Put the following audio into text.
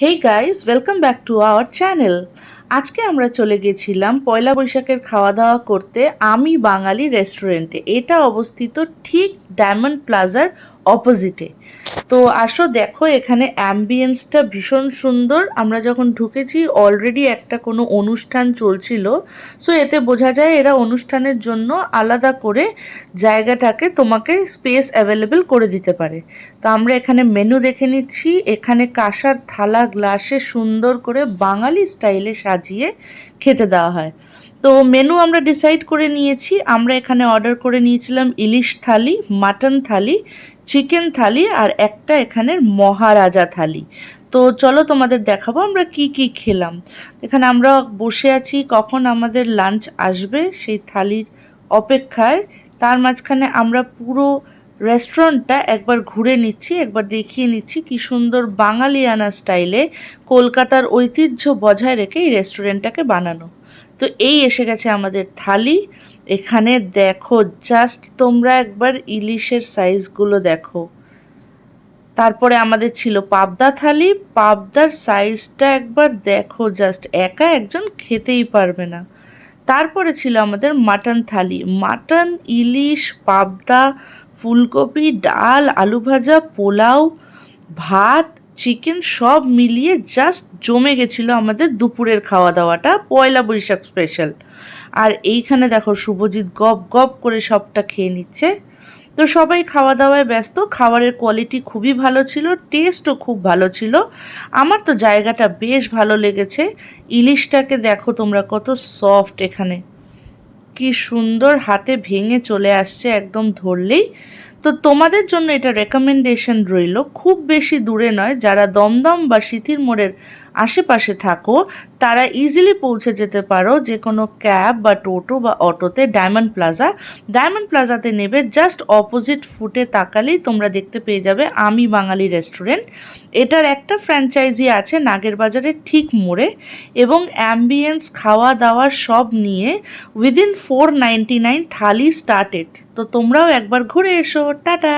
Hey guys welcome back to our channel আজকে আমরা চলে গেছিলাম পয়লা বৈশাখের খাওয়া দাওয়া করতে আমি বাঙালি রেস্টুরেন্টে এটা অবস্থিত ঠিক ডায়মন্ড প্লাজার অপোজিটে তো আসো দেখো এখানে অ্যাম্বিয়েন্সটা ভীষণ সুন্দর। আমরা যখন ঢুকেছি অলরেডি একটা কোনো অনুষ্ঠান চলছিল। সো এতে বোঝা যায় এরা অনুষ্ঠানের জন্য আলাদা করে জায়গাটাকে তোমাকে স্পেস অ্যাভেলেবেল করে দিতে পারে। তো আমরা এখানে মেনু দেখে নিচ্ছি। এখানে কাঁসার থালা গ্লাসে সুন্দর করে বাঙালি স্টাইলে সাজিয়ে খেতে দেওয়া হয়। তো মেনু আমরা ডিসাইড করে নিয়েছি। আমরা এখানে অর্ডার করে নিয়েছিলাম ইলিশ থালি মাটন থালি চিকেন থালি আর একটা এখানের মহারাজা থালি। তো চলো তোমাদের দেখাবো আমরা কি কি খেলাম। এখানে আমরা বসে আছি, কখন আমাদের লাঞ্চ আসবে সেই থালির অপেক্ষায়। তার মাঝখানে আমরা পুরো রেস্টুরেন্টটা একবার ঘুরে নিচ্ছি, একবার দেখিয়ে নিচ্ছি কি সুন্দর বাঙালিয়ানা স্টাইলে কলকাতার ঐতিহ্য বজায় রেখে এই রেস্টুরেন্টটাকে বানানো। তো এই এসে গেছে আমাদের থালি। এখানে দেখো জাস্ট তোমরা একবার ইলিশের সাইজগুলো দেখো। তারপরে আমাদের ছিল পাবদা থালি। পাবদার সাইজটা একবার দেখো জাস্ট একা একজন খেতেই পারবে না। তারপরে ছিল আমাদের মাটন থালি। মাটন, ইলিশ, পাবদা, ফুলকপি, ডাল, আলু ভাজা, পোলাও, ভাত, চিকেন সব মিলিয়ে জাস্ট জমে গেছিল আমাদের দুপুরের খাওয়া দাওয়াটা পয়লা বৈশাখ স্পেশাল আর এইখানে দেখো শুভজিৎ গপ গপ করে সবটা খেয়ে নিচ্ছে। তো সবাই খাওয়া দাওয়ায় ব্যস্ত, খাবারের কোয়ালিটি খুবই ভালো ছিল টেস্টও খুব ভালো ছিল। আমার তো জায়গাটা বেশ ভালো লেগেছে। ইলিশটাকে দেখো তোমরা কত সফট এখানে। কি সুন্দর হাতে ভেঙে চলে আসছে একদম ধরলেই। তো তোমাদের জন্য এটা রেকমেন্ডেশন রইল, খুব বেশি দূরে নয়, যারা দমদম বা সিথির মোড়ের আশেপাশে থাকো, তারা ইজিলি পৌঁছে যেতে পারো যে কোনো ক্যাব বা টোটো বা অটোতে ডায়মন্ড প্লাজা। ডায়মন্ড প্লাজাতে নেবে জাস্ট অপোজিট ফুটে তাকালেই তোমরা দেখতে পেয়ে যাবে আমি বাঙালি রেস্টুরেন্ট। এটার একটা ফ্র্যাঞ্চাইজি আছে নাগের বাজারের ঠিক মোড়ে এবং অ্যাম্বিয়েন্স খাওয়া দাওয়া সব নিয়ে within four ninety nine thali started তো তোমরাও একবার ঘুরে এসো। টাটা!